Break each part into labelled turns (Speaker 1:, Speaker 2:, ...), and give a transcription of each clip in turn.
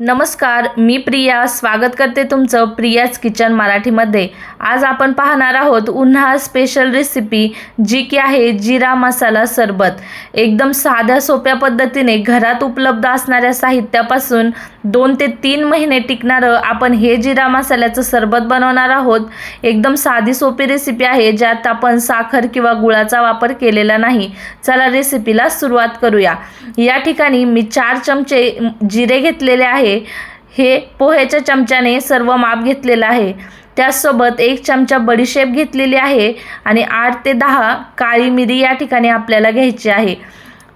Speaker 1: नमस्कार मी प्रिया. स्वागत करते तुमचं प्रियाज किचन मराठीमध्ये. आज आपण पाहणार आहोत उन्हाळा स्पेशल रेसिपी जी की आहे जिरा मसाला सरबत. एकदम साध्या सोप्या पद्धतीने घरात उपलब्ध असणाऱ्या साहित्यापासून दोन ते तीन महिने टिकणारं आपण हे जिरा मसाल्याचं सरबत बनवणार आहोत. एकदम साधी सोपी रेसिपी आहे ज्यात आपण साखर किंवा गुळाचा वापर केलेला नाही. चला रेसिपीला सुरुवात करूया. या ठिकाणी मी चार चमचे जिरे घेतलेले आहे. हे पोह्याच्या चमच्याने सर्व माप घेतलेलं आहे. त्याचसोबत एक चमचा बडीशेप घेतलेली आहे आणि आठ ते दहा काळी मिरी या ठिकाणी आपल्याला घ्यायची आहे.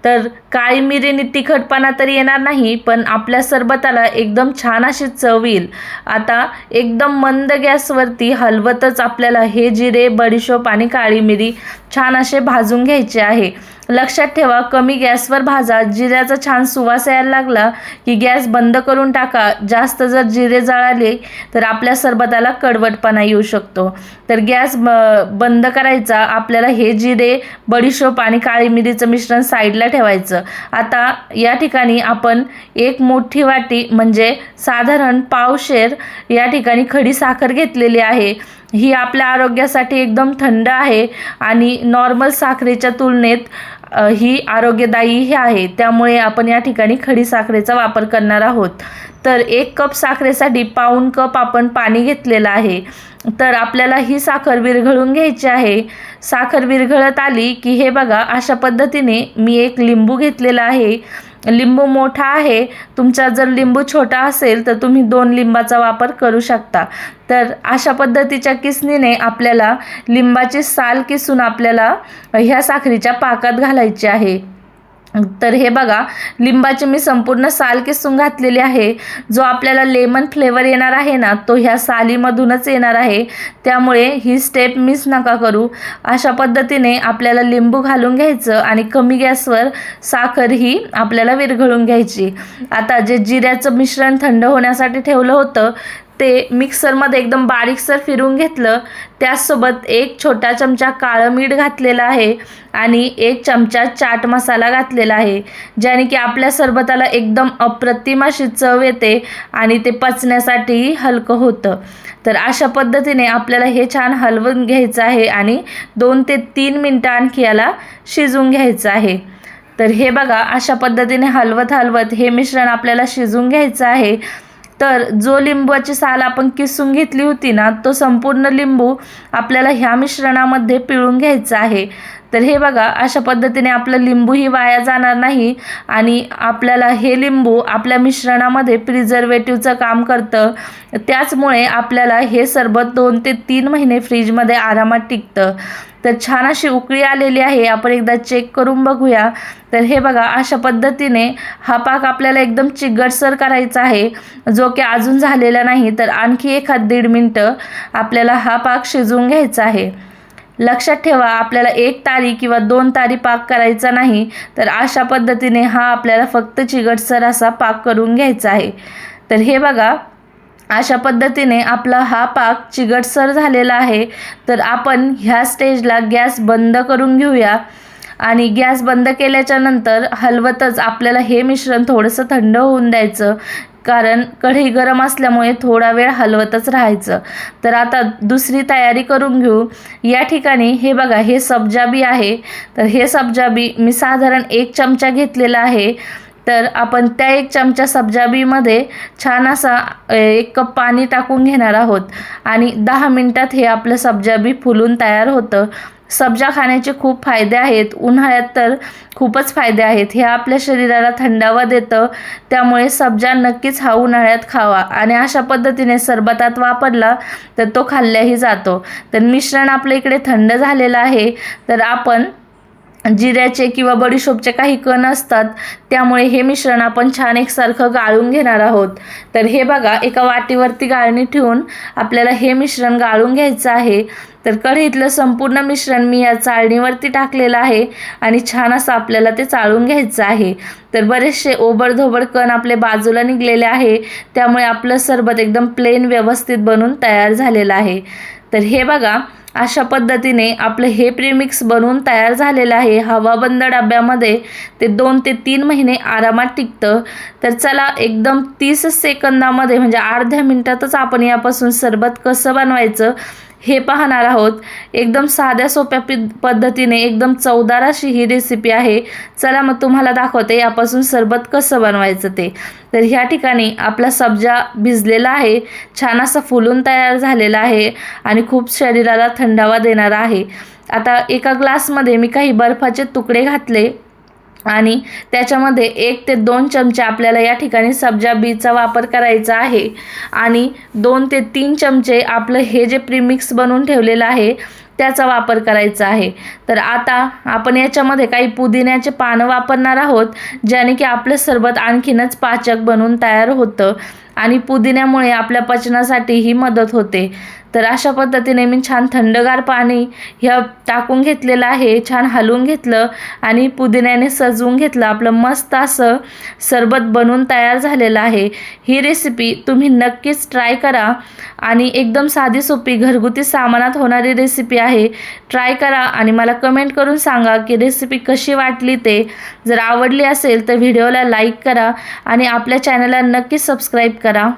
Speaker 1: तर काळी मिरीने तिखटपणा तर येणार नाही पण आपल्या सरबताला एकदम छान अशी चव येईल. आता एकदम मंद गॅसवरती हलवतच आपल्याला हे जिरे बडीशोप आणि काळी मिरी छान असे भाजून घ्यायचे आहे. लक्षात ठेवा कमी गॅसवर भाजा. जिऱ्याचा छान सुवास यायला लागला की गॅस बंद करून टाका. जास्त जर जिरे जळाले तर आपल्या सरबताला कडवटपणा येऊ शकतो. तर गॅस ब- बंद करायचा. आपल्याला हे जिरे बडीशोप आणि काळी मिरीचं मिश्रण साईडला ठेवायचं. आता या ठिकाणी आपण एक मोठी वाटी म्हणजे साधारण पावशेर या ठिकाणी खडी साखर घेतलेली आहे. ही आपल्या आरोग्यासाठी एकदम थंड आहे आणि नॉर्मल साखरेच्या तुलनेत ही आरोग्यदायी ही आहे. त्यामुळे आपण या ठिकाणी खडी साखरेचा वापर करणार आहोत. तर एक कप साखरेसाठी पाऊण कप आपण पाणी घेतलेलं आहे. तर आपल्याला ही साखर विरघळून घ्यायची आहे. साखर विरघळत आली की हे बघा अशा पद्धतीने मी एक लिंबू घेतलेला आहे. लिंबू मोठा आहे. तुमचा जर लिंबू छोटा असेल तर तुम्ही दोन लिंबाचा वापर करू शकता. तर अशा पद्धतीच्या किसनीने आपल्याला लिंबाची साल किसून आपल्याला ह्या साखरीच्या पाकात घालायची आहे. तर हे बघा लिंबाची मी संपूर्ण साल किसून घातलेली आहे. जो आपल्याला लेमन फ्लेवर येणार आहे ना तो ह्या सालीमधूनच येणार आहे. त्यामुळे ही स्टेप मिस नका करू. अशा पद्धतीने आपल्याला लिंबू घालून घ्यायचं आणि कमी गॅसवर साखर ही आपल्याला विरघळून घ्यायची. आता जे जिऱ्याचं मिश्रण थंड होण्यासाठी ठेवलं होतं ते मिक्सरमध्ये एकदम बारीकसर फिरून घेतलं. त्याचसोबत एक छोटा चमचा काळं मीठ घातलेलं आहे आणि एक चमचा चाट मसाला घातलेला आहे ज्याने की आपल्या सरबताला एकदम अप्रतिम अशी चव येते आणि ते पचण्यासाठीही हलकं होतं. तर अशा पद्धतीने आपल्याला हे छान हलवून घ्यायचं आहे आणि दोन ते तीन मिनटं आणखी याला शिजवून घ्यायचं आहे. तर हे बघा अशा पद्धतीने हलवत हलवत हे मिश्रण आपल्याला शिजवून घ्यायचं आहे. तर जो लिंबाची साल आपण किसून घेतली होती ना तो संपूर्ण लिंबू आपल्याला ह्या मिश्रणामध्ये पिळून घ्यायचा आहे. तर हे बघा अशा पद्धतीने आपलं लिंबूही वाया जाणार नाही आणि आपल्याला हे लिंबू आपल्या मिश्रणामध्ये प्रिझर्वेटिव्हचं काम करतं. त्याचमुळे आपल्याला हे सरबत दोन ते तीन महिने फ्रीजमध्ये आरामात टिकतं. तर छान अशी उकळी आलेली आहे. आपण एकदा चेक करून बघूया. तर हे बघा अशा पद्धतीने हा पाक आपल्याला एकदम चिगटसर करायचा आहे. जो की अजून झालेला नाही तर आणखी एखाद दीड मिनटं आपल्याला हा पाक शिजवून घ्यायचा आहे. लक्षात ठेवा आपल्याला एक तारी किंवा दोन तारी पाक करायचा नाही तर अशा पद्धतीने हा आपल्याला फक्त चिगटसर असा पाक करून घ्यायचा आहे. तर हे बघा अशा पद्धतीने आपला हा पाक चिगटसर झालेला आहे. तर आपण ह्या स्टेजला गॅस बंद करून घेऊया. आणि गॅस बंद केल्याच्यानंतर हलवतच आपल्याला हे मिश्रण थोडंसं थंड होऊन द्यायचं. कारण कढई गरम असल्यामुळे थोडा वेळ हलवतच राहायचं. तर आता दुसरी तयारी करून घेऊ. या ठिकाणी हे बघा हे सब्जाबी आहे. तर हे सब्जाबी मी साधारण एक चमचा घेतलेला आहे. तर आपण त्या एक चमचा सब्जाबीमध्ये छान असा एक कप पाणी टाकून घेणार आहोत. आणि दहा मिनटात हे आपलं सब्जाबी फुलून तयार होतं. सब्जा खाण्याचे खूप फायदे आहेत. उन्हाळ्यात तर खूपच फायदे आहेत. हे आपल्या शरीराला थंडावा देतं. त्यामुळे सब्जा नक्कीच हा उन्हाळ्यात खावा. आणि अशा पद्धतीने सरबतात वापरला तर तो खाल्ल्याही जातो. तर मिश्रण आपल्या इकडे थंड झालेलं आहे. तर आपण जिऱ्याचे किंवा बडीशोपचे काही कण असतात त्यामुळे हे मिश्रण आपण छान एकसारखं गाळून घेणार आहोत. तर हे बघा एका वाटीवरती गाळणी ठेवून आपल्याला हे मिश्रण गाळून घ्यायचं आहे. तर कढईतलं संपूर्ण मिश्रण मी या चाळणीवरती टाकलेलं आहे आणि छान असं आपल्याला ते चाळून घ्यायचं आहे. तर बरेचसे ओबडधोबड कण आपले बाजूला निघलेले आहे त्यामुळे आपलं सरबत एकदम प्लेन व्यवस्थित बनून तयार झालेलं आहे. तर हे बघा अशा पद्धतीने आपलं हे प्रीमिक्स बनवून तयार झालेलं आहे. हवाबंद डब्यामध्ये ते दोन ते तीन महिने आरामात टिकतं. तर चला एकदम तीस सेकंदामध्ये म्हणजे अर्ध्या मिनटातच आपण यापासून सरबत कसं बनवायचं हे पाहणार आहोत. एकदम साध्या सोप्या पि पद्धतीने एकदम चवदार अशी ही रेसिपी आहे. चला मग तुम्हाला दाखवते यापासून सरबत कसं बनवायचं ते. तर ह्या ठिकाणी आपला सब्जा भिजलेला आहे. छान असा फुलून तयार झालेला आहे आणि खूप शरीराला थंडावा देणारा आहे. आता एका ग्लासमध्ये मी काही बर्फाचे तुकडे घातले. आणि त्याच्यामध्ये एक ते दोन चमचे आपल्याला या ठिकाणी सब्जा बीचा वापर करायचा आहे. आणि दोन ते तीन चमचे आपलं हे जे प्रीमिक्स बनवून ठेवलेलं आहे त्याचा वापर करायचा आहे. तर आता आपण याच्यामध्ये काही पुदिन्याचे पानं वापरणार आहोत ज्याने की आपलं सरबत आणखीनच पाचक बनून तयार होतं आणि पुदिन्यामुळे आपल्या पचनासाठीही मदत होते. तर अशा पद्धतीने मी छान थंडगार पाणी ह्या टाकून घेतलेलं आहे छान हलवून घेतलं आणि पुदिन्याने सजवून घेतलं. आपलं मस्त असं सरबत बनवून तयार झालेलं आहे. ही रेसिपी तुम्ही नक्कीच ट्राय करा आणि एकदम साधी सोपी घरगुती सामानात होणारी रेसिपी आहे. ट्राय करा आणि मला कमेंट करून सांगा की रेसिपी कशी वाटली ते. जर आवडली असेल तर व्हिडिओला लाईक करा आणि आपल्या चॅनलला नक्की सबस्क्राईब करा.